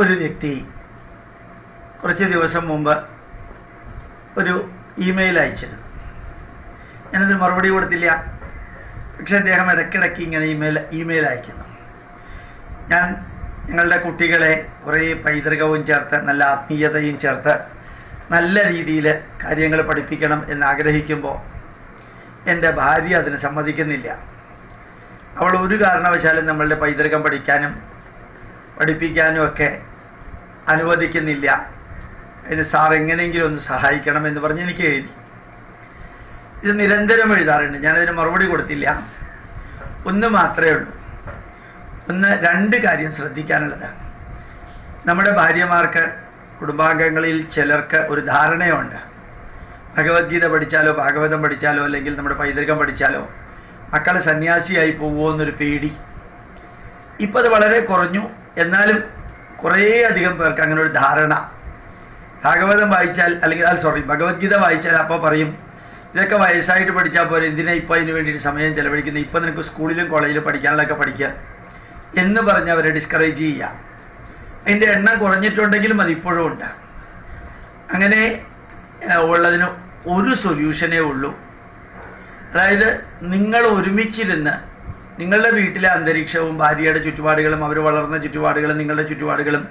ഒരു വ്യക്തി കുറച്ച് ദിവസം മുമ്പ് ഒരു ഇമെയിൽ അയച്ചിരുന്നു. ഞാനതിന് മറുപടി കൊടുത്തില്ല. പക്ഷെ അദ്ദേഹം ഇടയ്ക്കിടയ്ക്ക് ഇങ്ങനെ ഇമെയിൽ ഇമെയിൽ അയക്കുന്നു. ഞാൻ ഞങ്ങളുടെ കുട്ടികളെ കുറേ പൈതൃകവും ചേർത്ത് നല്ല ആത്മീയതയും ചേർത്ത് നല്ല രീതിയിൽ കാര്യങ്ങൾ പഠിപ്പിക്കണം എന്ന് ആഗ്രഹിക്കുമ്പോൾ എന്റെ ഭാര്യ അതിന് സമ്മതിക്കുന്നില്ല. അവൾ ഒരു കാരണവശാലും നമ്മളുടെ പൈതൃകം പഠിക്കാനും പഠിപ്പിക്കാനും ഒക്കെ അനുവദിക്കുന്നില്ല. അതിന് സാർ എങ്ങനെയെങ്കിലും ഒന്ന് സഹായിക്കണം എന്ന് പറഞ്ഞ് എനിക്ക് എഴുതി. ഇത് നിരന്തരം എഴുതാറുണ്ട്. ഞാനതിന് മറുപടി കൊടുത്തില്ല. ഒന്ന് മാത്രമേ ഉള്ളൂ. ഒന്ന് രണ്ട് കാര്യം ശ്രദ്ധിക്കാനുള്ളത് നമ്മുടെ ഭാര്യമാർക്ക് കുടുംബാംഗങ്ങളിൽ ചിലർക്ക് ഒരു ധാരണയുണ്ട്. ഭഗവത്ഗീത പഠിച്ചാലോ ഭാഗവതം പഠിച്ചാലോ അല്ലെങ്കിൽ നമ്മുടെ പൈതൃകം പഠിച്ചാലോ മക്കൾ സന്യാസിയായി പോവുമോ എന്നൊരു പേടി. ഇപ്പം അത് വളരെ കുറഞ്ഞു. എന്നാലും കുറേ അധികം പേർക്ക് അങ്ങനെ ഒരു ധാരണ. ഭാഗവതം വായിച്ചാൽ അല്ലെങ്കിൽ സോറി ഭഗവത്ഗീത വായിച്ചാൽ അപ്പോൾ പറയും ഇതൊക്കെ വയസ്സായിട്ട് പഠിച്ചാൽ പോലെ ഇതിനെ ഇപ്പോൾ അതിന് വേണ്ടിയിട്ട് സമയം ചെലവഴിക്കുന്നത് ഇപ്പം നിനക്ക് സ്കൂളിലും കോളേജിലും പഠിക്കാനുള്ളതൊക്കെ പഠിക്കുക എന്ന് പറഞ്ഞ് അവരെ ഡിസ്കറേജ് ചെയ്യുക. അതിന്റെ എണ്ണം കുറഞ്ഞിട്ടുണ്ടെങ്കിലും അത് ഇപ്പോഴും ഉണ്ട്. അങ്ങനെ ഉള്ളതിന് ഒരു സൊല്യൂഷനേ ഉള്ളൂ. അതായത് നിങ്ങൾ ഒരുമിച്ചിരുന്ന് നിങ്ങളുടെ വീട്ടിലെ അന്തരീക്ഷവും ഭാര്യയുടെ ചുറ്റുപാടുകളും അവർ വളർന്ന ചുറ്റുപാടുകളും നിങ്ങളുടെ ചുറ്റുപാടുകളും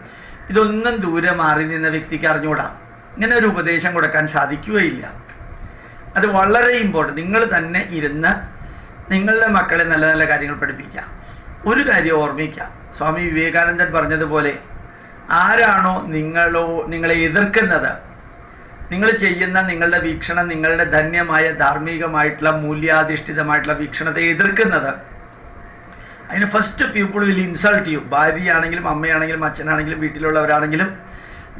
ഇതൊന്നും ദൂരെ മാറി നിന്ന വ്യക്തിക്ക് അറിഞ്ഞുകൂടാ. ഇങ്ങനെ ഒരു ഉപദേശം കൊടുക്കാൻ സാധിക്കുകയില്ല. അത് വളരെ ഇമ്പോർട്ടന്റ് നിങ്ങൾ തന്നെ ഇരുന്ന് നിങ്ങളുടെ മക്കളെ നല്ല നല്ല കാര്യങ്ങൾ പഠിപ്പിക്കുക. ഒരു കാര്യം ഓർമ്മിക്കുക. സ്വാമി വിവേകാനന്ദൻ പറഞ്ഞതുപോലെ ആരാണോ നിങ്ങളോ നിങ്ങളെ എതിർക്കുന്നത് നിങ്ങൾ ചെയ്യുന്ന നിങ്ങളുടെ വീക്ഷണം നിങ്ങളുടെ ധന്യമായ ധാർമ്മികമായിട്ടുള്ള മൂല്യാധിഷ്ഠിതമായിട്ടുള്ള വീക്ഷണത്തെ എതിർക്കുന്നത് അതിന് first people will insult you ഭാര്യയാണെങ്കിലും അമ്മയാണെങ്കിലും അച്ഛനാണെങ്കിലും വീട്ടിലുള്ളവരാണെങ്കിലും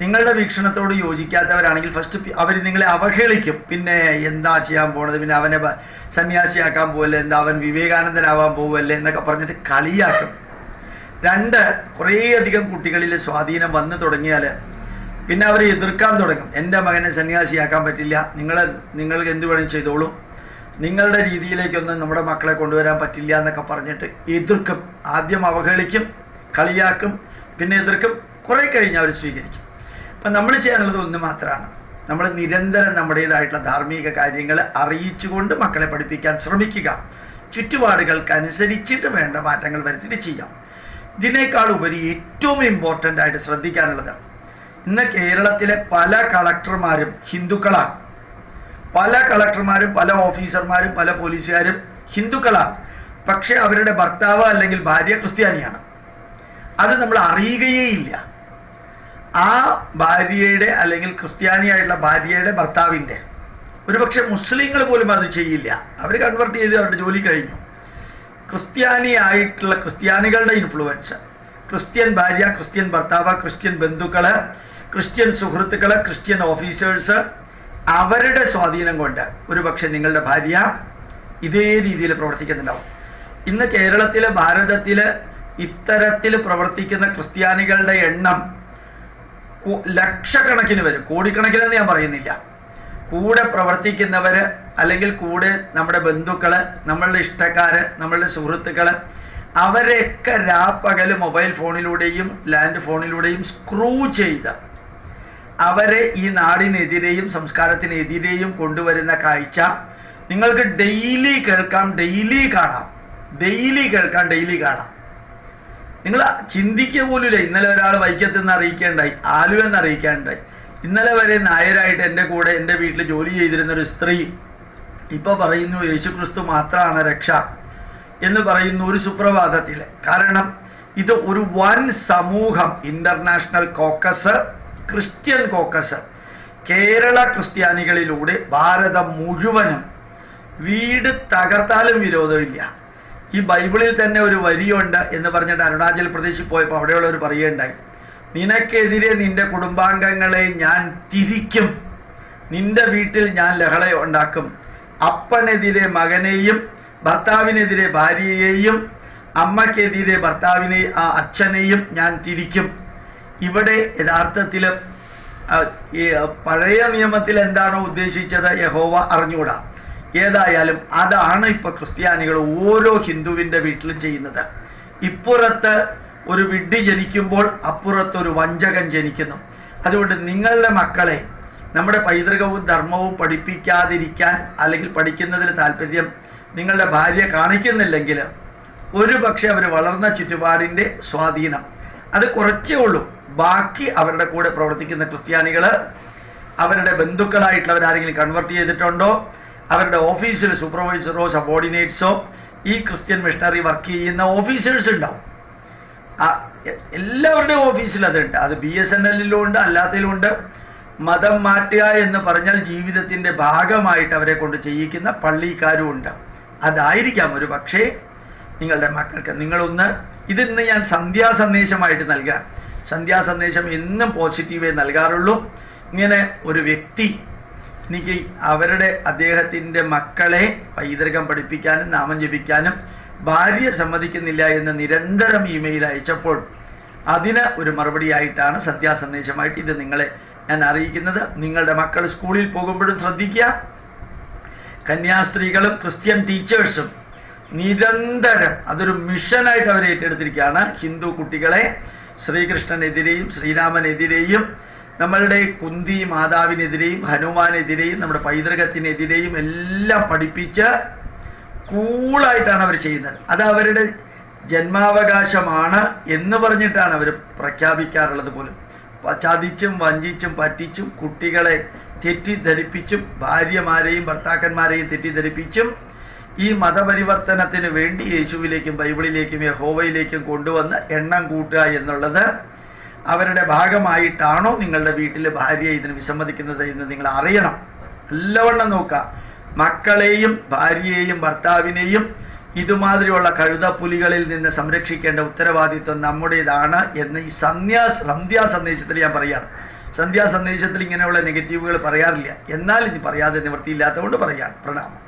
നിങ്ങളുടെ വീക്ഷണത്തോട് യോജിക്കാത്തവരാണെങ്കിൽ ഫസ്റ്റ് അവർ നിങ്ങളെ അവഹേളിക്കും. പിന്നെ എന്താ ചെയ്യാൻ പോണത്? പിന്നെ അവനെ സന്യാസിയാക്കാൻ പോവല്ലേ? എന്താ അവൻ വിവേകാനന്ദനാവാൻ പോവല്ലേ? എന്നൊക്കെ പറഞ്ഞിട്ട് കളിയാക്കും. രണ്ട് കുറേയധികം കുട്ടികളിൽ സ്വാധീനം വന്നു തുടങ്ങിയാൽ പിന്നെ അവരെ എതിർക്കാൻ തുടങ്ങും. എന്റെ മകനെ സന്യാസിയാക്കാൻ പറ്റില്ല. നിങ്ങൾ നിങ്ങൾക്ക് എന്ത് വേണമെങ്കിൽ ചെയ്തോളൂ. നിങ്ങളുടെ രീതിയിലേക്കൊന്നും നമ്മുടെ മക്കളെ കൊണ്ടുവരാൻ പറ്റില്ല എന്നൊക്കെ പറഞ്ഞിട്ട് എതിർക്കും. ആദ്യം അവഹേളിക്കും കളിയാക്കും പിന്നെ എതിർക്കും കുറെ കഴിഞ്ഞ് അവർ സ്വീകരിക്കും. അപ്പം നമ്മൾ ചെയ്യാനുള്ളത് ഒന്ന് മാത്രമാണ്. നമ്മൾ നിരന്തരം നമ്മുടേതായിട്ടുള്ള ധാർമ്മിക കാര്യങ്ങൾ അറിയിച്ചുകൊണ്ട് മക്കളെ പഠിപ്പിക്കാൻ ശ്രമിക്കുക. ചുറ്റുപാടുകൾക്കനുസരിച്ചിട്ട് വേണ്ട മാറ്റങ്ങൾ വരുത്തിയിട്ട് ചെയ്യാം ഇതിനേക്കാൾ ഉപരി ഏറ്റവും ഇമ്പോർട്ടന്റ് ആയിട്ട് ശ്രദ്ധിക്കാനുള്ളത് ഇന്ന് കേരളത്തിലെ പല കളക്ടർമാരും ഹിന്ദുക്കളാണ്. പല കളക്ടർമാരും പല ഓഫീസർമാരും പല പോലീസുകാരും ഹിന്ദുക്കളാണ്. പക്ഷെ അവരുടെ ഭർത്താവ് അല്ലെങ്കിൽ ഭാര്യ ക്രിസ്ത്യാനിയാണ്. അത് നമ്മൾ അറിയുകയേയില്ല ആ ഭാര്യയുടെ അല്ലെങ്കിൽ ക്രിസ്ത്യാനിയായിട്ടുള്ള ഭാര്യയുടെ ഭർത്താവിന്റെ ഒരുപക്ഷെ മുസ്ലിങ്ങൾ പോലും അത് ചെയ്യില്ല. അവർ കൺവെർട്ട് ചെയ്ത് അവരുടെ ജോലി കഴിഞ്ഞു. ക്രിസ്ത്യാനിയായിട്ടുള്ള ക്രിസ്ത്യാനികളുടെ ഇൻഫ്ലുവൻസ് ക്രിസ്ത്യൻ ഭാര്യ ക്രിസ്ത്യൻ ഭർത്താവ് ക്രിസ്ത്യൻ ബന്ധുക്കൾ ക്രിസ്ത്യൻ സുഹൃത്തുക്കൾ ക്രിസ്ത്യൻ ഓഫീസേഴ്സ് അവരുടെ സ്വാധീനം കൊണ്ട് ഒരുപക്ഷെ നിങ്ങളുടെ ഭാര്യ ഇതേ രീതിയിൽ പ്രവർത്തിക്കുന്നുണ്ടാവും. ഇന്ന് കേരളത്തിൽ ഭാരതത്തിൽ ഇത്തരത്തിൽ പ്രവർത്തിക്കുന്ന ക്രിസ്ത്യാനികളുടെ എണ്ണം ലക്ഷക്കണക്കിന് വരും. കോടിക്കണക്കിനെന്ന് ഞാൻ പറയുന്നില്ല. കൂടെ പ്രവർത്തിക്കുന്നവര് അല്ലെങ്കിൽ കൂടെ നമ്മുടെ ബന്ധുക്കൾ നമ്മളുടെ ഇഷ്ടക്കാര് നമ്മളുടെ സുഹൃത്തുക്കൾ അവരെയൊക്കെ രാപ്പകൽ മൊബൈൽ ഫോണിലൂടെയും ലാൻഡ് ഫോണിലൂടെയും സ്ക്രൂ ചെയ്ത് അവരെ ഈ നാടിനെതിരെയും സംസ്കാരത്തിനെതിരെയും കൊണ്ടുവരുന്ന കാഴ്ച നിങ്ങൾക്ക് ഡെയിലി കേൾക്കാം ഡെയിലി കാണാം. ഡെയിലി കേൾക്കാം ഡെയിലി കാണാം. നിങ്ങൾ ചിന്തിക്കുക പോലുമില്ല. ഇന്നലെ ഒരാൾ വൈക്കത്ത് നിന്ന് അറിയിക്കേണ്ടായി ആലു എന്ന് അറിയിക്കാനുണ്ടായി ഇന്നലെ വരെ നായരായിട്ട് എന്റെ കൂടെ എന്റെ വീട്ടിൽ ജോലി ചെയ്തിരുന്ന ഒരു സ്ത്രീ ഇപ്പൊ പറയുന്നു യേശുക്രിസ്തു മാത്രമാണ് രക്ഷ എന്ന് പറയുന്നു ഒരു സുപ്രഭാതത്തിൽ. കാരണം ഇത് ഒരു വൻ സമൂഹം international caucus Christian caucus Kerala ക്രിസ്ത്യാനികളിലൂടെ Bharatam മുഴുവനും വീട് തകർത്താലും വിരോധമില്ല. ഈ ബൈബിളിൽ തന്നെ ഒരു വരിയുണ്ട് എന്ന് പറഞ്ഞിട്ട് അരുണാചൽ പ്രദേശിൽ പോയപ്പോൾ അവിടെയുള്ളവർ പറയുകയുണ്ടായി നിനക്കെതിരെ നിന്റെ കുടുംബാംഗങ്ങളെ ഞാൻ തിരിക്കും. നിന്റെ വീട്ടിൽ ഞാൻ ലഹള ഉണ്ടാക്കും. അപ്പനെതിരെ മകനെയും ഭർത്താവിനെതിരെ ഭാര്യയെയും അമ്മയ്ക്കെതിരെ ഭർത്താവിനെ അച്ഛനെയും ഞാൻ തിരിക്കും. ഇവിടെ യഥാർത്ഥത്തിൽ ഈ പഴയ നിയമത്തിൽ എന്താണോ ഉദ്ദേശിച്ചത് യഹോവ അറിഞ്ഞുകൂടാ. ഏതായാലും അതാണ് ഇപ്പൊ ക്രിസ്ത്യാനികൾ ഓരോ ഹിന്ദുവിന്റെ വീട്ടിലും ചെയ്യുന്നത്. ഇപ്പുറത്ത് ഒരു വിഡ്ഢി ജനിക്കുമ്പോൾ അപ്പുറത്തൊരു വഞ്ചകൻ ജനിക്കുന്നു. അതുകൊണ്ട് നിങ്ങളുടെ മക്കളെ നമ്മുടെ പൈതൃകവും ധർമ്മവും പഠിപ്പിക്കാതിരിക്കാൻ അല്ലെങ്കിൽ പഠിക്കുന്നതിന് താല്പര്യം നിങ്ങളുടെ ഭാര്യ കാണിക്കുന്നില്ലെങ്കിൽ ഒരു പക്ഷെ അവർ വളർന്ന ചുറ്റുപാടിന്റെ സ്വാധീനം. അത് കുറച്ചേ ഉള്ളൂ. ബാക്കി അവരുടെ കൂടെ പ്രവർത്തിക്കുന്ന ക്രിസ്ത്യാനികൾ അവരുടെ ബന്ധുക്കളായിട്ടുള്ളവരാരെങ്കിലും കൺവെർട്ട് ചെയ്തിട്ടുണ്ടോ? അവരുടെ ഓഫീസിൽ സൂപ്പർവൈസറോ സബോർഡിനേറ്റ്സോ ഈ ക്രിസ്ത്യൻ മിഷണറി വർക്ക് ചെയ്യുന്ന ഓഫീസേഴ്സ് ഉണ്ടാവും. എല്ലാവരുടെയും ഓഫീസിൽ അതുണ്ട്. അത് ബി എസ് എൻ എല്ലിലും ഉണ്ട് അല്ലാത്തതിലും ഉണ്ട്. മതം മാറ്റുക എന്ന് പറഞ്ഞാൽ ജീവിതത്തിന്റെ ഭാഗമായിട്ട് അവരെ കൊണ്ട് ചെയ്യിക്കുന്ന പള്ളിക്കാരും ഉണ്ട്. അതായിരിക്കാം ഒരു പക്ഷേ നിങ്ങളുടെ മക്കൾക്ക് നിങ്ങളൊന്ന് ഇതിന്ന് ഞാൻ സന്ധ്യാസന്ദേശമായിട്ട് നൽകാം. സന്ധ്യാസന്ദേശം എന്നും പോസിറ്റീവേ നൽകാറുള്ളൂ. ഇങ്ങനെ ഒരു വ്യക്തി എനിക്ക് അവരുടെ അദ്ദേഹത്തിന്റെ മക്കളെ പൈതൃകം പഠിപ്പിക്കാനും നാമം ജപിക്കാനും ഭാര്യ സമ്മതിക്കുന്നില്ല എന്ന് നിരന്തരം ഇമെയിൽ അയച്ചപ്പോൾ അതിന് ഒരു മറുപടിയായിട്ടാണ് സന്ധ്യാസന്ദേശമായിട്ട് ഇത് നിങ്ങളെ ഞാൻ അറിയിക്കുന്നത്. നിങ്ങളുടെ മക്കൾ സ്കൂളിൽ പോകുമ്പോഴും ശ്രദ്ധിക്കുക. കന്യാസ്ത്രീകളും ക്രിസ്ത്യൻ ടീച്ചേഴ്സും നിരന്തരം അതൊരു മിഷനായിട്ട് അവർ ഏറ്റെടുത്തിരിക്കുകയാണ്. ഹിന്ദു കുട്ടികളെ ശ്രീകൃഷ്ണനെതിരെയും ശ്രീരാമനെതിരെയും നമ്മളുടെ കുന്തി മാതാവിനെതിരെയും ഹനുമാനെതിരെയും നമ്മുടെ പൈതൃകത്തിനെതിരെയും എല്ലാം പഠിപ്പിച്ച് കൂളായിട്ടാണ് അവർ ചെയ്യുന്നത്. അത് അവരുടെ ജന്മാവകാശമാണ് എന്ന് പറഞ്ഞിട്ടാണ് അവർ പ്രഖ്യാപിക്കാറുള്ളത് പോലും. ചതിച്ചും വഞ്ചിച്ചും പറ്റിച്ചും കുട്ടികളെ തെറ്റിദ്ധരിപ്പിച്ചും ഭാര്യമാരെയും ഭർത്താക്കന്മാരെയും തെറ്റിദ്ധരിപ്പിച്ചും ഈ മതപരിവർത്തനത്തിന് വേണ്ടി യേശുവിലേക്കും ബൈബിളിലേക്കും യഹോവയിലേക്കും കൊണ്ടുവന്ന് എണ്ണം കൂട്ടുക എന്നുള്ളത് അവരുടെ ഭാഗമായിട്ടാണോ നിങ്ങളുടെ വീട്ടിലെ ഭാര്യ ഇതിന് വിസമ്മതിക്കുന്നത് എന്ന് നിങ്ങൾ അറിയണം. നല്ലവണ്ണം നോക്കുക. മക്കളെയും ഭാര്യയെയും ഭർത്താവിനെയും ഇതുമാതിരിയുള്ള കഴുതപ്പുലികളിൽ നിന്ന് സംരക്ഷിക്കേണ്ട ഉത്തരവാദിത്വം നമ്മുടേതാണ് എന്ന് ഈ സന്ധ്യാ സന്ധ്യാ സന്ദേശത്തിൽ ഞാൻ പറയാറ്. സന്ധ്യാ സന്ദേശത്തിൽ ഇങ്ങനെയുള്ള നെഗറ്റീവുകൾ പറയാറില്ല. എന്നാൽ ഇനി പറയാതെ നിവൃത്തിയില്ലാത്തതുകൊണ്ട് പറയാം. പ്രണാമം.